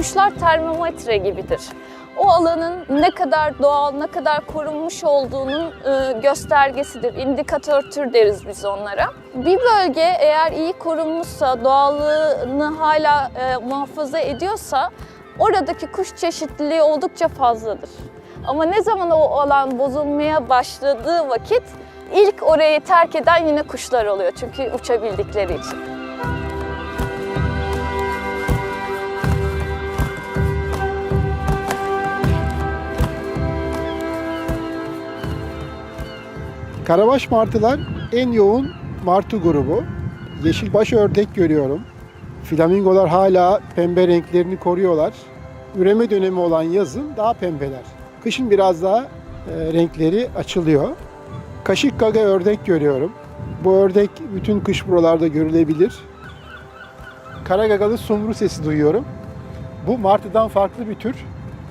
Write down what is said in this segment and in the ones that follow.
Kuşlar termometre gibidir. O alanın ne kadar doğal, ne kadar korunmuş olduğunun e, göstergesidir. İndikatör deriz biz onlara. Bir bölge eğer iyi korunmuşsa, doğallığını hala e, muhafaza ediyorsa oradaki kuş çeşitliliği oldukça fazladır. Ama ne zaman o alan bozulmaya başladığı vakit ilk orayı terk eden yine kuşlar oluyor. Çünkü uçabildikleri için. Karabaş martılar en yoğun martı grubu. Yeşilbaş ördek görüyorum. Flamingolar hala pembe renklerini koruyorlar. Üreme dönemi olan yazın daha pembeler. Kışın biraz daha e, renkleri açılıyor. Kaşık gaga ördek görüyorum. Bu ördek bütün kış buralarda görülebilir. Kara gagalı sumru sesi duyuyorum. Bu martıdan farklı bir tür.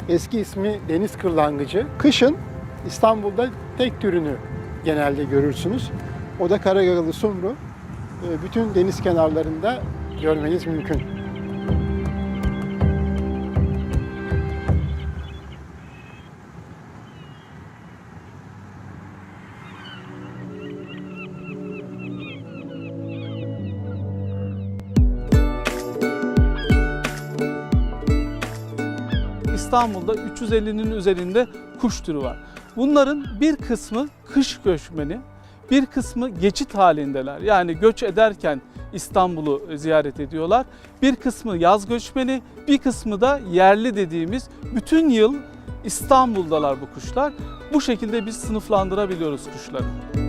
Eski ismi deniz kırlangıcı. Kışın İstanbul'da tek türünü genelde görürsünüz. O da karagagalı sumru. Ee, Bütün deniz kenarlarında görmeniz mümkün. İstanbul'da 350'nin üzerinde kuş türü var. Bunların bir kısmı kış göçmeni, bir kısmı geçit halindeler. Yani göç ederken İstanbul'u ziyaret ediyorlar. Bir kısmı yaz göçmeni, bir kısmı da yerli dediğimiz bütün yıl İstanbul'dalar bu kuşlar. Bu şekilde biz sınıflandırabiliyoruz kuşları.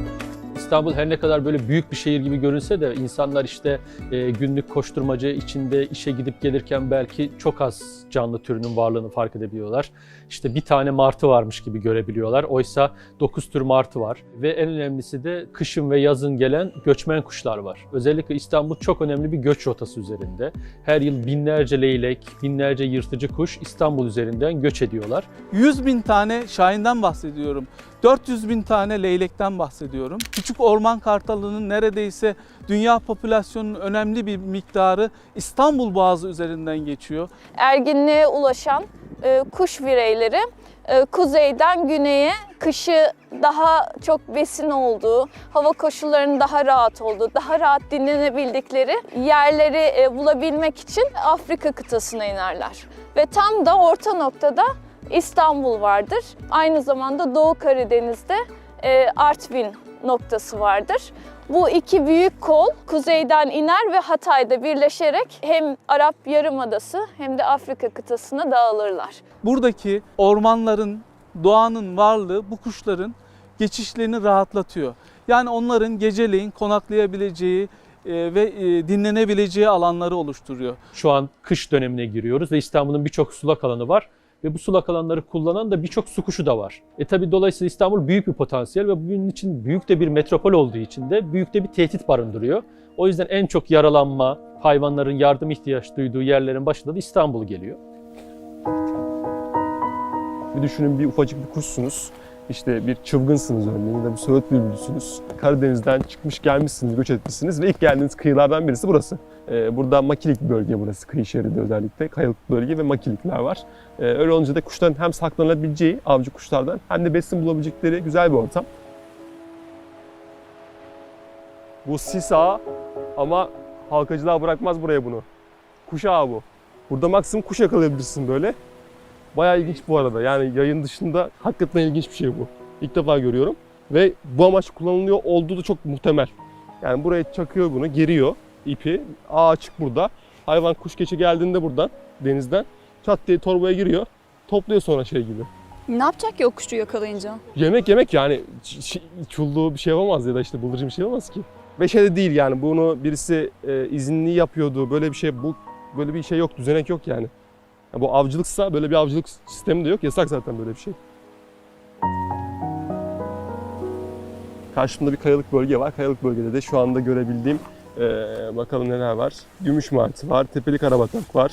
İstanbul her ne kadar böyle büyük bir şehir gibi görünse de insanlar işte e, günlük koşturmaca içinde işe gidip gelirken belki çok az canlı türünün varlığını fark edebiliyorlar. İşte bir tane martı varmış gibi görebiliyorlar. Oysa 9 tür martı var ve en önemlisi de kışın ve yazın gelen göçmen kuşlar var. Özellikle İstanbul çok önemli bir göç rotası üzerinde. Her yıl binlerce leylek, binlerce yırtıcı kuş İstanbul üzerinden göç ediyorlar. 100 bin tane şahinden bahsediyorum. 400 bin tane leylekten bahsediyorum. Küçük orman kartalının neredeyse dünya popülasyonunun önemli bir miktarı İstanbul Boğazı üzerinden geçiyor. erginliğe ulaşan e, kuş bireyleri e, kuzeyden güneye kışı daha çok besin olduğu, hava koşullarının daha rahat olduğu, daha rahat dinlenebildikleri yerleri e, bulabilmek için Afrika kıtasına inerler. Ve tam da orta noktada İstanbul vardır. Aynı zamanda Doğu Karadeniz'de e, Artvin noktası vardır. Bu iki büyük kol kuzeyden iner ve Hatay'da birleşerek hem Arap Yarımadası hem de Afrika kıtasına dağılırlar. Buradaki ormanların, doğanın varlığı bu kuşların geçişlerini rahatlatıyor. Yani onların geceleyin konaklayabileceği e, ve e, dinlenebileceği alanları oluşturuyor. Şu an kış dönemine giriyoruz ve İstanbul'un birçok sulak alanı var. Ve bu sulak alanları kullanan da birçok su kuşu da var. E tabi dolayısıyla İstanbul büyük bir potansiyel ve bunun için büyük de bir metropol olduğu için de büyük de bir tehdit barındırıyor. O yüzden en çok yaralanma, hayvanların yardım ihtiyaç duyduğu yerlerin başında da İstanbul geliyor. Bir düşünün bir ufacık bir kuşsunuz. İşte bir çılgınsınız örneğin ya da bir söğüt bülbülsünüz. Karadeniz'den çıkmış gelmişsiniz, göç etmişsiniz ve ilk geldiğiniz kıyılardan birisi burası. Ee, burada makilik bölge burası, kıyı şeridi özellikle. Kayalık bölge ve makilikler var. Ee, öyle olunca da kuşların hem saklanabileceği avcı kuşlardan hem de besin bulabilecekleri güzel bir ortam. Bu sis ağı ama halkacılığa bırakmaz buraya bunu. Kuş ağı bu. Burada maksimum kuş yakalayabilirsin böyle. Bayağı ilginç bu arada. Yani yayın dışında hakikaten ilginç bir şey bu. İlk defa görüyorum. Ve bu amaç kullanılıyor olduğu da çok muhtemel. Yani buraya çakıyor bunu, geriyor ipi. Ağ açık burada. Hayvan kuş keçi geldiğinde buradan, denizden çat diye torbaya giriyor. Topluyor sonra şey gibi. Ne yapacak ki o kuşu yakalayınca? Yemek yemek yani çulluğu bir şey yapamaz ya da işte bıldırcın bir şey yapamaz ki. Ve şey de değil yani bunu birisi e, izinli yapıyordu. Böyle bir şey bu böyle bir şey yok, düzenek yok yani. Ya bu avcılıksa böyle bir avcılık sistemi de yok. Yasak zaten böyle bir şey. Karşımda bir kayalık bölge var. Kayalık bölgede de şu anda görebildiğim e, bakalım neler var. Gümüş martı var, tepeli karabatak var.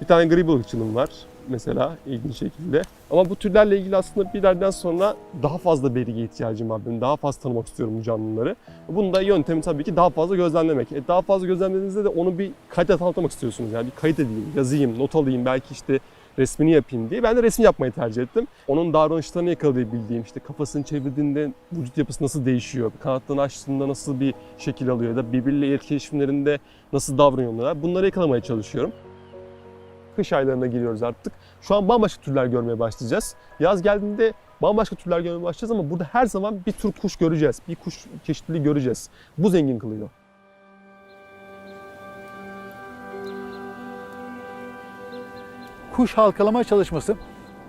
Bir tane gri balıkçılım var. Mesela ilginç şekilde. Ama bu türlerle ilgili aslında bir yerden sonra daha fazla bilgiye ihtiyacım var benim. Daha fazla tanımak istiyorum bu canlıları. Bunun da yöntemi tabii ki daha fazla gözlemlemek. E daha fazla gözlemlediğinizde de onu bir kayıt altına istiyorsunuz. Yani bir kayıt edeyim, yazayım, not alayım, belki işte resmini yapayım diye. Ben de resim yapmayı tercih ettim. Onun davranışlarını yakalayabildiğim, işte kafasını çevirdiğinde vücut yapısı nasıl değişiyor, kanatlarını açtığında nasıl bir şekil alıyor ya da birbiriyle etkileşimlerinde nasıl davranıyorlar. Bunları yakalamaya çalışıyorum. Kış aylarına giriyoruz artık. Şu an bambaşka türler görmeye başlayacağız. Yaz geldiğinde bambaşka türler görmeye başlayacağız ama burada her zaman bir tür kuş göreceğiz. Bir kuş çeşitliliği göreceğiz. Bu zengin kılıyor. kuş halkalama çalışması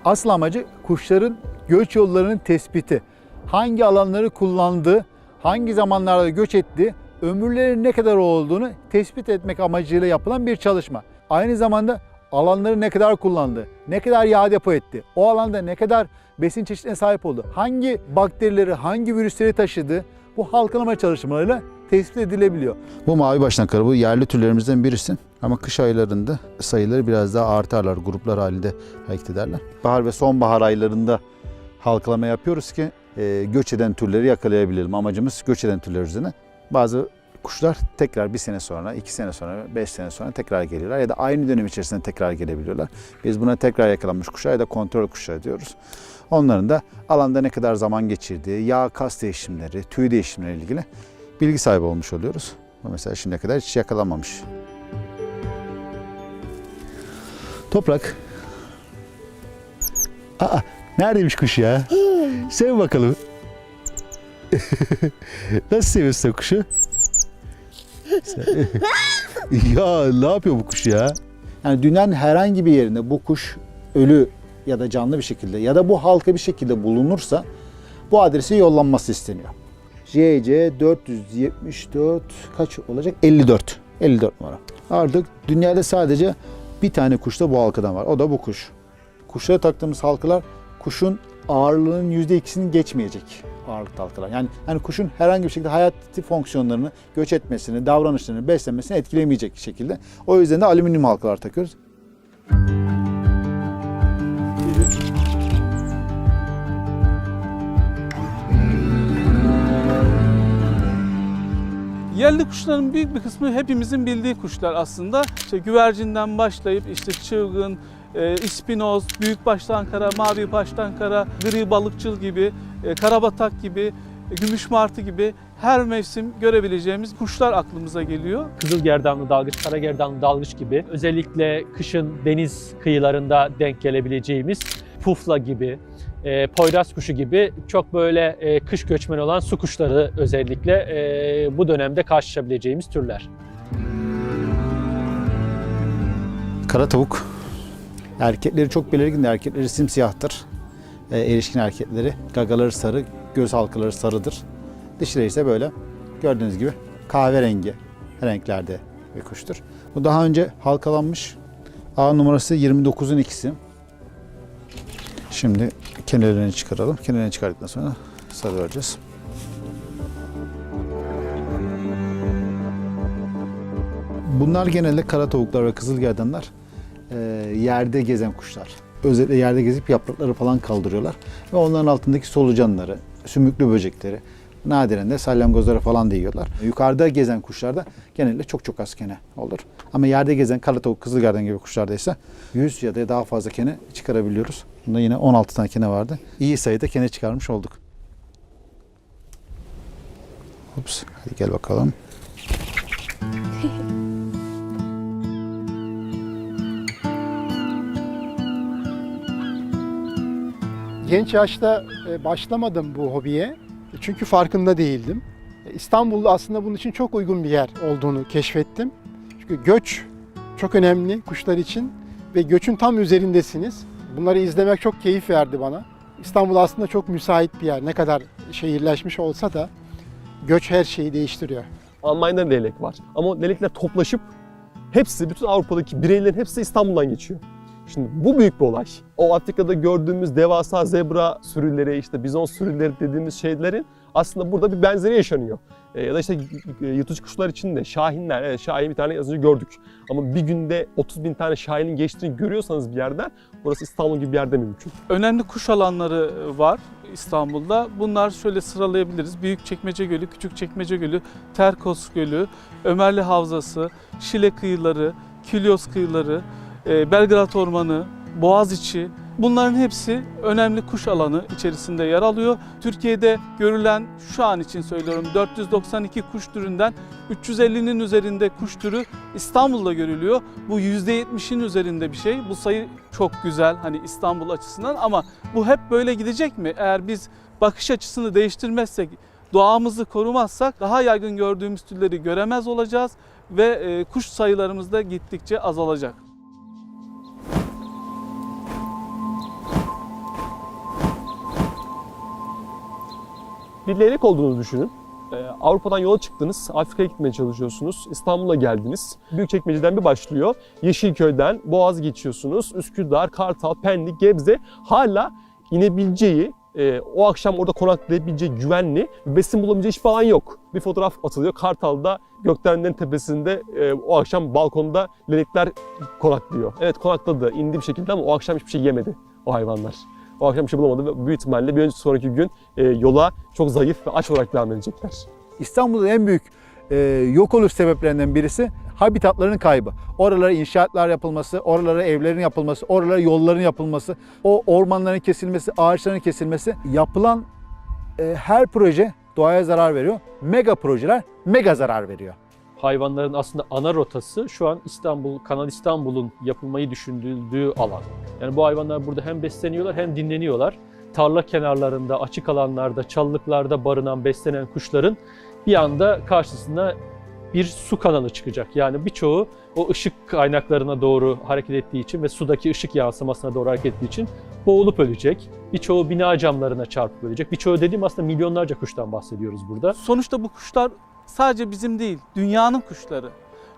asıl amacı kuşların göç yollarının tespiti. Hangi alanları kullandığı, hangi zamanlarda göç ettiği, ömürlerinin ne kadar olduğunu tespit etmek amacıyla yapılan bir çalışma. Aynı zamanda alanları ne kadar kullandı, ne kadar yağ depo etti, o alanda ne kadar besin çeşitine sahip oldu, hangi bakterileri, hangi virüsleri taşıdı bu halkalama çalışmalarıyla tespit edilebiliyor. Bu mavi baştan karabı yerli türlerimizden birisi. Ama kış aylarında sayıları biraz daha artarlar. Gruplar halinde hareket ederler. Bahar ve sonbahar aylarında halkalama yapıyoruz ki e, göç eden türleri yakalayabilelim. Amacımız göç eden türler üzerine. Bazı kuşlar tekrar bir sene sonra, iki sene sonra, beş sene sonra tekrar geliyorlar. Ya da aynı dönem içerisinde tekrar gelebiliyorlar. Biz buna tekrar yakalanmış kuşlar ya da kontrol kuşlar diyoruz. Onların da alanda ne kadar zaman geçirdiği, yağ kas değişimleri, tüy değişimleri ilgili bilgi sahibi olmuş oluyoruz. Bu mesela şimdiye kadar hiç yakalanmamış. Toprak. Aa, neredeymiş kuş ya? Sev bakalım. Nasıl seviyorsun kuşu? Ya ne yapıyor bu kuş ya? Yani dünyanın herhangi bir yerinde bu kuş ölü ya da canlı bir şekilde ya da bu halka bir şekilde bulunursa bu adresi yollanması isteniyor. JC 474 kaç olacak? 54. 54 numara. Artık dünyada sadece bir tane kuşta bu halkadan var. O da bu kuş. Kuşlara taktığımız halkalar kuşun ağırlığının %2'sini geçmeyecek ağırlıkta halkalar. Yani hani kuşun herhangi bir şekilde hayati fonksiyonlarını, göç etmesini, davranışlarını, beslenmesini etkilemeyecek şekilde. O yüzden de alüminyum halkalar takıyoruz. Yerli kuşların büyük bir kısmı hepimizin bildiği kuşlar aslında. İşte güvercinden başlayıp işte çılgın, e, ispinoz, büyük baştan kara, mavi baştan kara, gri balıkçıl gibi, e, karabatak gibi, e, gümüş martı gibi her mevsim görebileceğimiz kuşlar aklımıza geliyor. Kızılgerdanlı dalgıç, karagerdanlı dalgıç gibi özellikle kışın deniz kıyılarında denk gelebileceğimiz pufla gibi, e, poyraz kuşu gibi çok böyle e, kış göçmeni olan su kuşları özellikle e, bu dönemde karşılaşabileceğimiz türler. Kara tavuk. Erkekleri çok belirgindir. Erkekleri simsiyahtır. E, erişkin erkekleri. Gagaları sarı, göz halkaları sarıdır. Dişileri ise böyle gördüğünüz gibi kahverengi renklerde bir kuştur. Bu daha önce halkalanmış. A numarası 29'un ikisi. Şimdi kenarlarını çıkaralım. Kenarlarını çıkardıktan sonra sarı vereceğiz. Bunlar genelde kara tavuklar ve kızılgerdanlar e, yerde gezen kuşlar. Özellikle yerde gezip yaprakları falan kaldırıyorlar. Ve onların altındaki solucanları, sümüklü böcekleri, nadiren de salyangozları falan da yiyorlar. Yukarıda gezen kuşlarda genelde çok çok az kene olur. Ama yerde gezen kara tavuk, kızılgerdan gibi kuşlarda ise 100 ya da daha fazla kene çıkarabiliyoruz. Bunda yine 16 tane kene vardı. İyi sayıda kene çıkarmış olduk. Ups, hadi gel bakalım. Genç yaşta e, başlamadım bu hobiye. Çünkü farkında değildim. E, İstanbul aslında bunun için çok uygun bir yer olduğunu keşfettim. Çünkü göç çok önemli kuşlar için ve göçün tam üzerindesiniz. Bunları izlemek çok keyif verdi bana. İstanbul aslında çok müsait bir yer. Ne kadar şehirleşmiş olsa da göç her şeyi değiştiriyor. Almanya'da leylek var. Ama o leylekler toplaşıp hepsi, bütün Avrupa'daki bireylerin hepsi İstanbul'dan geçiyor. Şimdi bu büyük bir olay. O Afrika'da gördüğümüz devasa zebra sürüleri, işte bizon sürüleri dediğimiz şeylerin Aslında burada bir benzeri yaşanıyor. E, ya da işte e, yırtıcı kuşlar için de şahinler, evet şahin bir tane az önce gördük. Ama bir günde 30 bin tane şahinin geçtiğini görüyorsanız bir yerden burası İstanbul gibi bir yerde mümkün. Önemli kuş alanları var İstanbul'da. Bunlar şöyle sıralayabiliriz. Büyükçekmece Gölü, Küçükçekmece Gölü, Terkos Gölü, Ömerli Havzası, Şile kıyıları, Kilyos kıyıları, e, Belgrad Ormanı, Boğaziçi. Bunların hepsi önemli kuş alanı içerisinde yer alıyor. Türkiye'de görülen şu an için söylüyorum 492 kuş türünden 350'nin üzerinde kuş türü İstanbul'da görülüyor. Bu %70'in üzerinde bir şey. Bu sayı çok güzel hani İstanbul açısından ama bu hep böyle gidecek mi? Eğer biz bakış açısını değiştirmezsek, doğamızı korumazsak daha yaygın gördüğümüz türleri göremez olacağız ve e, kuş sayılarımız da gittikçe azalacak. Bir leylek olduğunuzu düşünün. Ee, Avrupa'dan yola çıktınız, Afrika'ya gitmeye çalışıyorsunuz. İstanbul'a geldiniz. Büyükçekmece'den bir başlıyor. Yeşilköy'den Boğaz geçiyorsunuz. Üsküdar, Kartal, Pendik, Gebze hala inebileceği, e, o akşam orada konaklayabileceği güvenli, besin bulabileceği hiçbir alan yok. Bir fotoğraf atılıyor. Kartal'da Gökdelen'in tepesinde e, o akşam balkonda leylekler konaklıyor. Evet konakladı, indi bir şekilde ama o akşam hiçbir şey yemedi o hayvanlar. O akşam bir şey bulamadı ve büyük ihtimalle bir önceki sonraki gün e, yola çok zayıf ve aç olarak devam edecekler. İstanbul'un en büyük e, yok oluş sebeplerinden birisi habitatların kaybı. Oralara inşaatlar yapılması, oralara evlerin yapılması, oralara yolların yapılması, o ormanların kesilmesi, ağaçların kesilmesi. Yapılan e, her proje doğaya zarar veriyor. Mega projeler mega zarar veriyor. Hayvanların aslında ana rotası şu an İstanbul, Kanal İstanbul'un yapılmayı düşünüldüğü alan. Yani bu hayvanlar burada hem besleniyorlar hem dinleniyorlar. Tarla kenarlarında, açık alanlarda, çalılıklarda barınan, beslenen kuşların bir anda karşısına bir su kanalı çıkacak. Yani birçoğu o ışık kaynaklarına doğru hareket ettiği için ve sudaki ışık yansımasına doğru hareket ettiği için boğulup ölecek. Birçoğu bina camlarına çarpıp ölecek. Birçoğu dediğim aslında milyonlarca kuştan bahsediyoruz burada. Sonuçta bu kuşlar sadece bizim değil, dünyanın kuşları.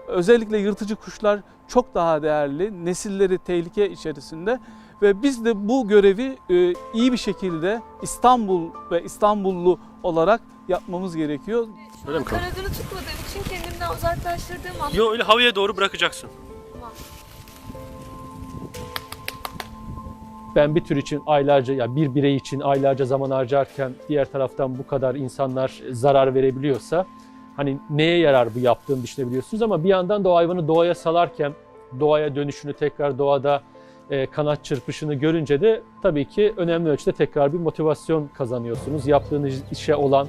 Özellikle yırtıcı kuşlar çok daha değerli, nesilleri tehlike içerisinde ve biz de bu görevi e, iyi bir şekilde İstanbul ve İstanbullu olarak yapmamız gerekiyor. Öyle mi kaldı? Kanadını tutmadığım için kendimden uzaklaştırdığım an Yo öyle havaya doğru bırakacaksın. Ben bir tür için aylarca ya bir birey için aylarca zaman harcarken diğer taraftan bu kadar insanlar zarar verebiliyorsa hani neye yarar bu yaptığını düşünebiliyorsunuz ama bir yandan da o hayvanı doğaya salarken doğaya dönüşünü tekrar doğada e, kanat çırpışını görünce de tabii ki önemli ölçüde tekrar bir motivasyon kazanıyorsunuz. Yaptığınız işe olan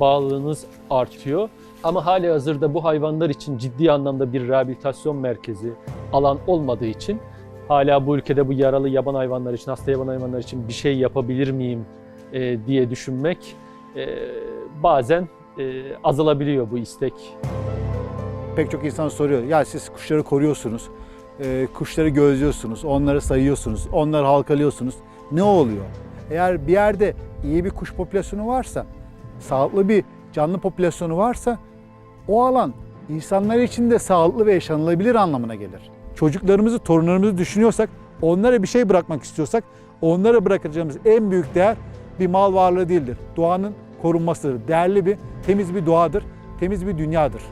bağlılığınız artıyor. Ama hali hazırda bu hayvanlar için ciddi anlamda bir rehabilitasyon merkezi alan olmadığı için hala bu ülkede bu yaralı yaban hayvanlar için, hasta yaban hayvanlar için bir şey yapabilir miyim e, diye düşünmek e, bazen e, azalabiliyor bu istek. Pek çok insan soruyor. Ya siz kuşları koruyorsunuz, e, kuşları gözlüyorsunuz, onları sayıyorsunuz, onları halkalıyorsunuz. Ne oluyor? Eğer bir yerde iyi bir kuş popülasyonu varsa, sağlıklı bir canlı popülasyonu varsa o alan insanlar için de sağlıklı ve yaşanılabilir anlamına gelir. Çocuklarımızı, torunlarımızı düşünüyorsak, onlara bir şey bırakmak istiyorsak, onlara bırakacağımız en büyük değer bir mal varlığı değildir. Doğanın korunmasıdır. Değerli bir, temiz bir doğadır, temiz bir dünyadır.